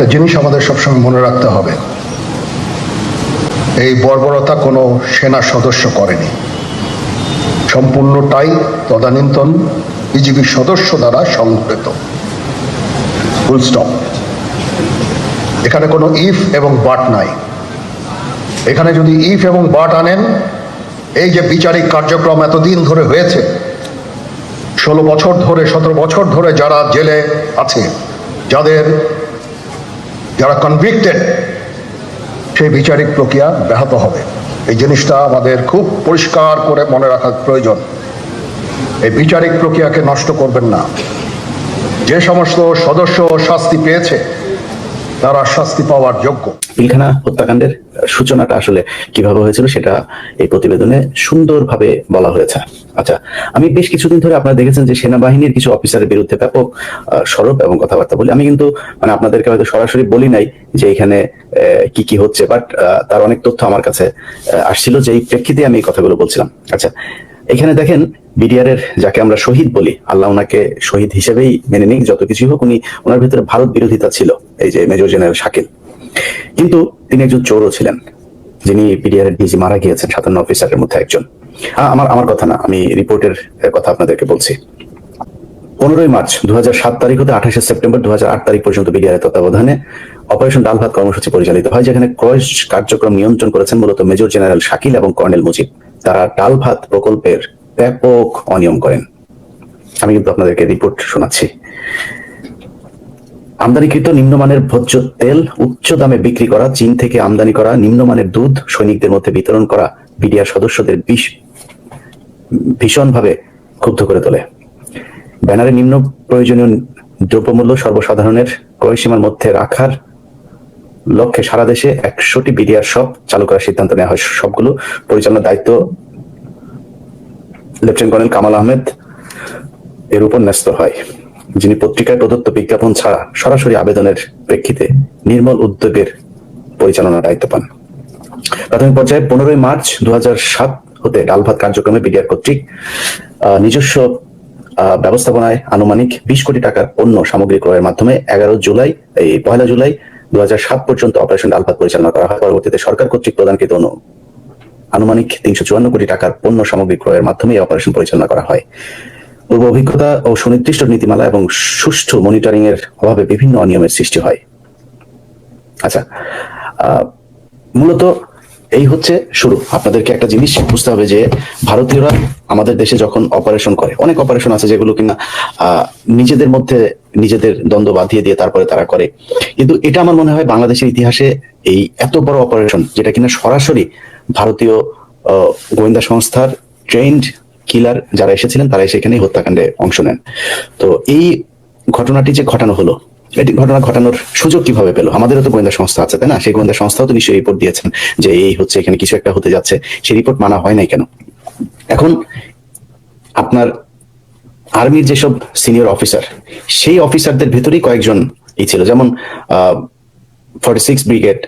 একটা জিনিস আমাদের সবসময় মনে রাখতে হবে। এই বর্বরতা কোনো সেনা সদস্য করেনি। সম্পূর্ণটাই তদানীন্তন বিজিবির সদস্য দ্বারা সংঘটিত এখানে কোনো ইফ এবং বাট নাই। এখানে যদি ইফ এবং বাট আনেন, এই যে বিচারিক কার্যক্রম এতদিন ধরে হয়েছে, ষোলো বছর ধরে, সতেরো বছর ধরে যারা জেলে আছে, যাদের যারা কনভিক্টেড সেই বিচারিক প্রক্রিয়া ব্যাহত হবে। এই জিনিসটা আমাদের খুব পরিষ্কার করে মনে রাখার প্রয়োজন। এই বিচারিক প্রক্রিয়াকে নষ্ট করবেন না। যে সমস্ত সদস্য শাস্তি পেয়েছে তারা শাস্তি পাওয়ার যোগ্য। পিলখানা হত্যাকাণ্ডের সূচনাটা আসলে কীভাবে হয়েছিল সেটা এই প্রতিবেদনে সুন্দরভাবে বলা হয়েছে। আচ্ছা আমি বেশ কিছুদিন ধরে আপনারা দেখেছেন যে সেনাবাহিনীর কিছু অফিসারের বিরুদ্ধে ব্যাপক সরব এবং কথাবার্তা বলি। আমি কিন্তু মানে আপনাদেরকে হয়তো সরাসরি বলি নাই যে এখানে কি কি হচ্ছে, বাট তার অনেক তথ্য আমার কাছে আসছিল যে এই প্রেক্ষিতে আমি এই কথাগুলো বলছিলাম। আচ্ছা এখানে দেখেন বিডিআর এর যাকে আমরা শহীদ বলি, আল্লাহ ওনাকে শহীদ হিসেবেই মেনে নিই যত কিছুই হোক উনি ওনার ভিতরে ভারত বিরোধিতা ছিল, এই যে মেজর জেনারেল শাকিল। কিন্তু তিনি একজন চোরও ছিলেন, যিনি বিডিআরের ডিজি মারা গিয়েছেন, সাতান্ন অফিসারের মধ্যে একজন। আমার আমার কথা না, আমি রিপোর্টের কথা আপনাদেরকে বলছি। পনেরোই মার্চ দু সাত তারিখ হতে আঠাশে সেপ্টেম্বর দু তারিখ পর্যন্ত বিডিআর তত্ত্বাবধানে অপারেশন ডালভাত কর্মসূচি পরিচালিত হয়, যেখানে ক্রয় কার্যক্রম নিয়ন্ত্রণ করেছেন মূলত মেজর জেনারেল শাকিল এবং কর্নেল মুজিব। তারা ডাল ভাত প্রকল্পের ব্যাপক অনিয়ম করেন। আমি কিন্তু আপনাদেরকে রিপোর্ট শোনাচ্ছি। আমদানিকৃত নিম্নমানের ভোজ্য তেল উচ্চ দামে বিক্রি করা, চীন থেকে আমদানি করা নিম্নমানের দুধ সৈনিকদের মধ্যে বিতরণ করা বিডিআর সদস্যদের ভীষণভাবে ক্ষুব্ধ করে তোলে। ব্যানারে নিম্ন প্রয়োজনীয় দ্রব্যমূল্য সর্বসাধারণের ক্রয়সীমার মধ্যে রাখার লক্ষ্যে সারা দেশে একশোটি বিডিআর শপ চালু করার সিদ্ধান্ত নেওয়া হয়। সবগুলো পরিচালনার দায়িত্ব লেফটেন্যান্ট কর্নেল কামাল আহমেদ এর উপর ন্যস্ত হয়, যিনি পত্রিকায় প্রদত্ত বিজ্ঞাপন ছাড়া সরাসরি আবেদনের প্রেক্ষিতে নির্মল উদ্যোগের পরিচালনার দায়িত্ব পান। প্রাথমিক পর্যায়ে পনেরোই মার্চ দু হতে ডালভাত কার্যক্রমে বিডিআর কর্তৃক নিজস্ব ব্যবস্থাপনায় আনুমানিক বিশ কোটি টাকার পণ্য সামগ্রী ক্রয়ের মাধ্যমে এগারো জুলাই, এই পয়লা জুলাই দু পর্যন্ত অপারেশন ডালভাত পরিচালনা করা হয়। পরবর্তীতে সরকার কর্তৃক প্রদানকৃত আনুমানিক তিনশো চুয়ান্ন কোটি টাকার পণ্য সামগ্রী ক্রয়ের মাধ্যমে এই অপারেশন পরিচালনা করা হয়। পূর্ব অভিজ্ঞতা ও সুনির্দিষ্ট নীতিমালা এবং সুষ্ঠু মনিটরিং এর অভাবে বিভিন্ন অনিয়মের সৃষ্টি হয়। আচ্ছা মূলত এই হচ্ছে শুরু। আপনাদেরকে একটা জিনিস বুঝতে হবে যে ভারতীয়রা আমাদের দেশে যখন অপারেশন করে, অনেক অপারেশন আছে যেগুলো কিনা নিজেদের মধ্যে নিজেদের দ্বন্দ্ব বাঁধিয়ে দিয়ে তারপরে তারা করে। কিন্তু এটা আমার মনে হয় বাংলাদেশের ইতিহাসে এই এত বড় অপারেশন যেটা কিনা সরাসরি ভারতীয় গোয়েন্দা সংস্থার ট্রেন্ড কিলার যারা এসেছিলেন, তারা সেখানে হত্যাকাণ্ডে অংশ নেন। তো এই ঘটনাটি যে ঘটানো হলো এটি ঘটনা ঘটানোর সুযোগ কীভাবে পেল? আমাদেরও তো গোয়েন্দা সংস্থা আছে, তাই না? সেই গোয়েন্দা সংস্থাও তো নিশ্চয়ই রিপোর্ট দিয়েছেন যে এই হচ্ছে, এখানে কিছু একটা হতে যাচ্ছে। সেই রিপোর্ট মানা হয় নাই কেন? এখন আপনার আর্মির যেসব সিনিয়র অফিসার সেই অফিসারদের ভেতরেই কয়েকজন ই ছিল। যেমন forty six brigade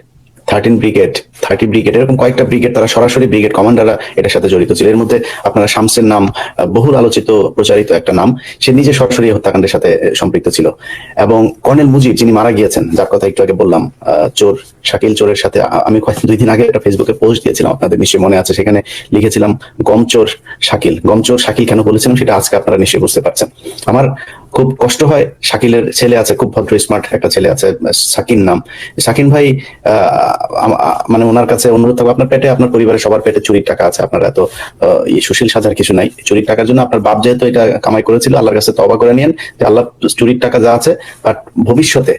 thirteen brigade thirty brigade এরকম কয়েকটা ব্রিগেড তারা সরাসরি ব্রিগেড কমান্ডাররা এটার সাথে জড়িত ছিল। এর মধ্যে আপনারা শামসের নাম বহুল আলোচিত, প্রচারিত একটা নাম, সে নিজে সরাসরি হত্যাকাণ্ডের সাথে সম্পৃক্ত ছিল। এবং কর্নেল মুজিব, যিনি মারা গিয়েছেন, যার কথা একটু আগে বললাম চোর, শাকিল চোরের সাথে আমি কয়েক দুই দিন আগে একটা ফেসবুকে পোস্ট দিয়েছিলাম, আপনাদের নিশ্চয়ই মনে আছে, সেখানে লিখেছিলাম গমচোর শাকিল। গমচোর শাকিল কেন বলেছিলাম, সেটা আজকে আপনারা নিশ্চয়ই বুঝতে পারছেন। আমার খুব কষ্ট হয়। শাকিলের ছেলে আছে খুব ভদ্র স্মার্ট একটা ছেলে আছে সাকিন নাম। সাকিন ভাই মানে ওনার কাছে অনুরোধ থাকবে আপনার পেটে আপনার পরিবারের সবার পেটে চুরির টাকা আছে আপনার এত আহ, সুশীল সাজার কিছু নাই। চুরির টাকার জন্য আপনার বাপ যেহেতু এটা কামাই করেছিল আল্লাহর কাছে তবা করে নিয়েন যে আল্লাহ চুরির টাকা যা আছে বাট ভবিষ্যতে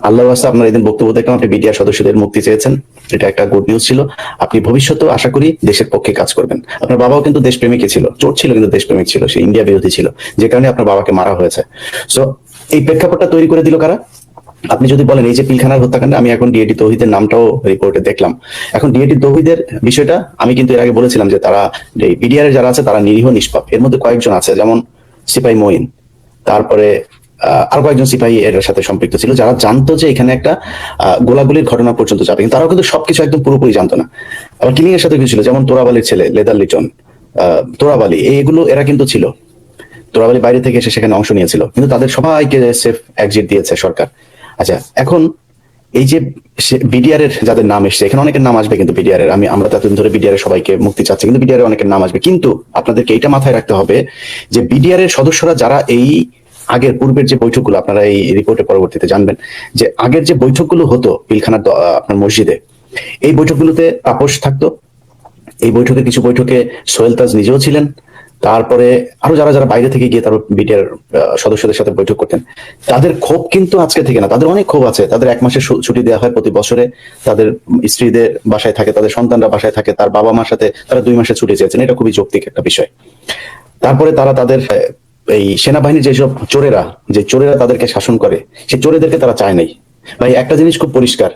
আল্লাহর কাছে আপনার এদিন বক্তব্য দেখলাম আপনি বিডিআর সদস্যদের মুক্তি চেয়েছেন। এটা একটা গুড নিউজ ছিল। আপনি ভবিষ্যতেও আশা করি দেশের পক্ষে কাজ করবেন। আপনার বাবাও কিন্তু দেশপ্রেমিকই ছিল। চোর ছিল কিন্তু দেশপ্রেমিক ছিল। সে ইন্ডিয়া বিরোধী ছিল। যে কারণে আপনার বাবাকে মারা হয়েছে। সো এই প্রেক্ষাপটটা তৈরি করে দিল কারা? আপনি যদি বলেন, এই যে পিলখানার হত্যাকাণ্ডে, আমি এখন ডিএটি তৌহিদের নামটাও রিপোর্টে দেখলাম। এখন ডিএটি তৌহিদের বিষয়টা, আমি কিন্তু এর আগে বলেছিলাম যে তারা বিডিআর যারা আছে, তারা নিরীহ, নিষ্পাপ। এর মধ্যে কয়েকজন আছে, যেমন সিপাই মঈন। তারপরে আরও কয়েকজন সিপাহী এর সাথে সম্পৃক্ত ছিল, যারা জানতো যে এখানে একটা গোলাগুলির ঘটনা পর্যন্ত যাবে। কিন্তু তারাও কিন্তু সবকিছু একদম পুরোপুরি জানতো না। আবার কিলিং এর সাথে কিছু ছিল, যেমন তোরাবালির ছেলে, লেদার লিটন। তোরাবালি, এইগুলো এরা কিন্তু ছিল। তোরাবালি বাইরে থেকে এসে সেখানে অংশ নিয়েছিল। কিন্তু তাদের সবাইকে সেফ এক্সিট দিয়েছে সরকার। আচ্ছা এখন এই যে বিডিআর এর যাদের নাম এসছে, এখানে অনেকের নাম আসবে কিন্তু বিডিআর এর। আমি, আমরা ততদিন ধরে বিডিআর এর সবাইকে মুক্তি চাচ্ছি, কিন্তু বিডিআর এর অনেকের নাম আসবে। কিন্তু আপনাদেরকে এটা মাথায় রাখতে হবে যে বিডিআর এর সদস্যরা যারা এই আগের পূর্বের যে বৈঠকগুলো, আপনারা এই রিপোর্টে পরবর্তীতে জানবেন যে আগের যে বৈঠকগুলো হতো পিলখানার আপনার মসজিদে, এই বৈঠকগুলোতে তাপস থাকতো। এই বৈঠকে কিছু বৈঠকে সোহেল তাজ নিজেও ছিলেন। তারপরে আরও যারা যারা বাইরে থেকে গিয়ে তারপর বিটিআর সদস্যদের সাথে বৈঠক করতেন, তাদের ক্ষোভ কিন্তু আজকে থেকে না, তাদের অনেক ক্ষোভ আছে। তাদের এক মাসের ছুটি দেওয়া হয় প্রতি বছরে। তাদের স্ত্রীদের বাসায় থাকে, তাদের সন্তানরা বাসায় থাকে, তার বাবা মার সাথে তারা দুই মাসের ছুটি চেয়েছেন। এটা খুবই যৌক্তিক একটা বিষয়। তারপরে তারা তাদের এই সেনাবাহিনীর যেসব চোরেরা, যে চোরেরা তাদেরকে শাসন করে, সেই চোরেদেরকে তারা চায় নাই। ভাই, একটা জিনিস খুব পরিষ্কার।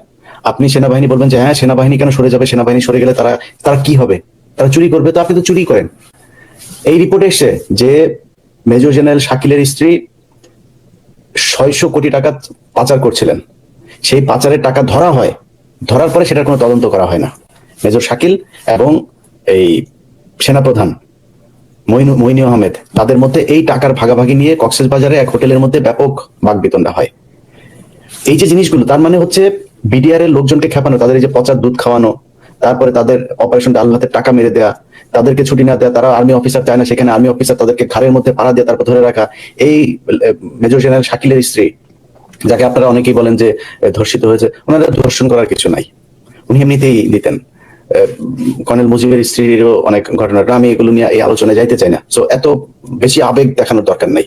আপনি সেনাবাহিনী বলবেন যে হ্যাঁ সেনাবাহিনী কেন সরে যাবে? সেনাবাহিনী সরে গেলে তারা তারা কি হবে? তারা চুরি করবে? তো আপনি তো চুরি করেন। এই রিপোর্টে এসছে যে, মেজর জেনারেল শাকিলের স্ত্রী ছয়শো কোটি টাকা পাচার করছিলেন। সেই পাচারের টাকা ধরা হয়। ধরার পরে সেটার কোনো তদন্ত করা হয় না। মেজর শাকিল এবং এই সেনাপ্রধান মইনু- আহমেদ। তাদের মধ্যে এই টাকার ভাগাভাগি নিয়ে কক্সেস বাজারে এক হোটেলের মধ্যে ব্যাপক বাগবিতণ্ডা হয়। এই যে জিনিসগুলো, তার মানে হচ্ছে বিডিআর এর লোকজনকে খেপানো, তাদের এই যে পচার দুধ খাওয়ানো, তারপরে তাদের অপারেশন ডাল ভাতের টাকা মেরে দেয়া, তাদেরকে ছুটি না দেয়া, তারা আর্মি অফিসার চায় না, সেখানে আর্মি অফিসার তাদেরকে ঘাড়ের মধ্যে পাড়া দিয়ে তারপর ধরে রাখা, এই মেজর জেনারেল শাকিলের স্ত্রী, যাকে আপনারা অনেকেই বলেন যে ধর্ষিত হয়েছে ওনারা ধর্ষণ করার কিছু নাই। উনি এমনিতেই দিতেন। কর্নেল মুজিবের স্ত্রীরও অনেক ঘটনা আমি এগুলো নিয়ে এই আলোচনায় যাইতে চাই না। সো এত বেশি আবেগ দেখানোর দরকার নাই।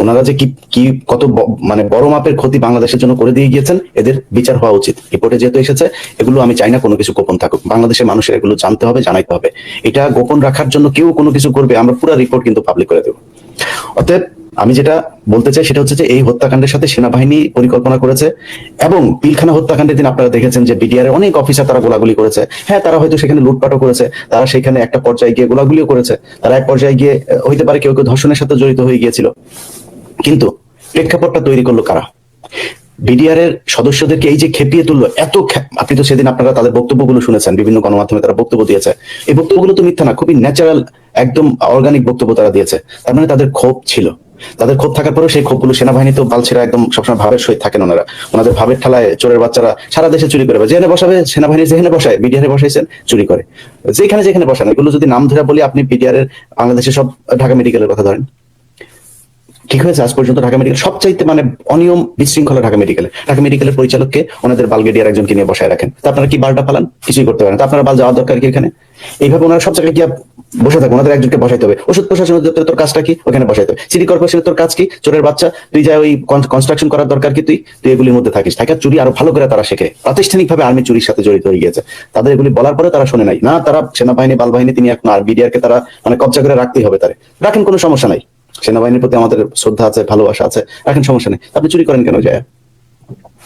ওনারা যে কি কি কত মানে বড় মাপের ক্ষতি বাংলাদেশের জন্য করে দিয়ে গিয়েছেন, এদের বিচার হওয়া উচিত। রিপোর্টে যেহেতু এসেছে, এগুলো আমি চাই না কোনো কিছু গোপন থাকুক। বাংলাদেশের মানুষের এগুলো জানতে হবে, জানাইতে হবে। এটা গোপন রাখার জন্য কেউ কোনো কিছু করবে, আমরা পুরো রিপোর্ট কিন্তু পাবলিক করে দেবো। অতএব আমি যেটা বলতে চাই সেটা হচ্ছে যে এই হত্যাকাণ্ডের সাথে সেনাবাহিনী পরিকল্পনা করেছে এবং পিলখানা হত্যাকাণ্ডের দিন আপনারা দেখেছেন যে বিডিআর এর অনেক অফিসার তারা গোলাগুলি করেছে। হ্যাঁ তারা হয়তো সেখানে লুটপাটও করেছে। তারা সেখানে একটা পর্যায়ে গিয়ে গোলাগুলিও করেছে। তারা এক পর্যায়ে গিয়ে হইতে পারে কেউ কেউ ধর্ষণের সাথে জড়িত হয়ে গিয়েছিল। কিন্তু প্রেক্ষাপটটা তৈরি করল কারা? বিডিআর এর সদস্যদেরকে এই যে খেপিয়ে তুললো, এত আপনি তো সেদিন আপনারা তাদের বক্তব্যগুলো শুনেছেন, বিভিন্ন গণমাধ্যমে তারা বক্তব্য দিয়েছে। এই বক্তব্যগুলো তো মিথ্যা না, খুবই ন্যাচারাল একদম অর্গানিক বক্তব্য তারা দিয়েছে। তার মানে তাদের ক্ষোভ ছিল। তাদের ক্ষোভ থাকার পরেও সেই ক্ষোভগুলো সেনাবাহিনী তো বালছেরা একদম সবসময় ভাবের সহিত থাকেন ওনারা। ওনাদের ভাবের ঠালায় চোরের বাচ্চারা সারা দেশে চুরি করে। যেখানে বসাবে, সেনাবাহিনী যেখানে বসায়, বিডিআর বসাইছেন, চুরি করে। যেখানে যেখানে বসান, এগুলো যদি নাম ধরে বলি, আপনি বিডিআর এর বাংলাদেশের সব ঢাকা মেডিকেলের কথা ধরেন। ঠিক হয়েছে, আজ পর্যন্ত ঢাকা মেডিকেল, সবচাইতে মানে অনিয়ম বিশৃঙ্খলা ঢাকা মেডিকেলে। ঢাকা মেডিকেলের পরিচালককে ওনাদের বালগেডিয়ার একজনকে নিয়ে বসায় রাখেন। তা আপনারা কি বালটা পালান? কিছুই করতে পারেন তা আপনারা বাল যাওয়ার দরকার কি এখানে? এইভাবে ওনারা সব জায়গায় গিয়ে বসে থাকবে ওনাদের একজনকে বসাইতে হবে। ওষুধ প্রশাসন অধিদপ্তরে তোর কাজটা কি? ওখানে বসাইতে হবে। সিটি কর্পোরেশনের তোর কাজ কি? চোরের বাচ্চা, তুই যা ওই কনস্ট্রাকশন করার দরকার কি তুই? তুই এগুলির মধ্যে থাকিস। থাকে চুরি আরও ভালো করে তারা শেখে। প্রাতিষ্ঠানিকভাবে আর্মি চুরির সাথে জড়িত হয়ে গিয়েছে। তাদের এগুলি বলার পরে তারা শোনে নাই। না, তারা সেনাবাহিনী, বালবাহিনী, তিনি এখন আর বিডিআর কে তারা মানে কবজা করে রাখতেই হবে তারে। রাখেন, কোনো সমস্যা নাই। সেনাবাহিনীর প্রতি আমাদের শ্রদ্ধা আছে, ভালোবাসা আছে। রাখেন, সমস্যা নেই। আপনি চুরি করেন কেন যায়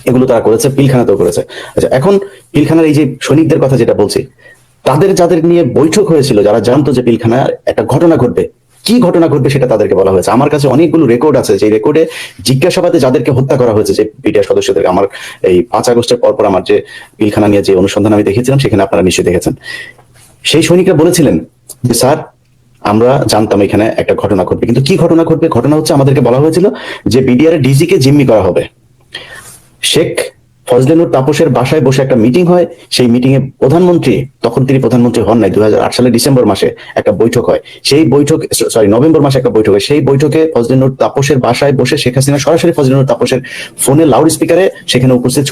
এগুলো তারা করেছে, পিলখানাতেও করেছে। আচ্ছা এখন পিলখানার এই যে সৈনিকদের কথা যেটা বলছি তাদের যাদের নিয়ে বৈঠক হয়েছিল, যারা জানতো যে পিলখানার একটা ঘটনা ঘটবে, কি ঘটনা ঘটবে সেটা তাদেরকে বলা হয়েছে। আমার কাছে অনেকগুলো রেকর্ড আছে যে রেকর্ডে জিজ্ঞাসাবাদে যাদেরকে হত্যা করা হয়েছে, যে বিডিআর সদস্যদের আমার এই পাঁচ আগস্টের পরপর আমার যে পিলখানা নিয়ে যে অনুসন্ধান আমি দেখেছিলাম, সেখানে আপনারা নিশ্চয়ই দেখেছেন। সেই সৈনিকরা বলেছিলেন যে, স্যার, আমরা জানতাম এখানে একটা ঘটনা ঘটবে। কিন্তু কি ঘটনা ঘটবে? ঘটনা হচ্ছে, আমাদেরকে বলা হয়েছিল যে বিডিআর ডিজি কে জিম্মি করা হবে। শেখ ফজলেনুর তাপসের বাসায় বসে একটা মিটিং হয়। সেই মিটিং এ প্রধানমন্ত্রী, তখন তিনি প্রধানমন্ত্রী হন নাই, দুই সালের ডিসেম্বর মাসে একটা বৈঠক হয়। সেই বৈঠক সরি নভেম্বর মাসে একটা বৈঠক হয়। সেই বৈঠকে ফজলেনুর তাপসের বাসায় বসে শেখ হাসিনা সরাসরি ফজলেনুর তাপসের ফোনে লাউড স্পিকারে সেখানে উপস্থিত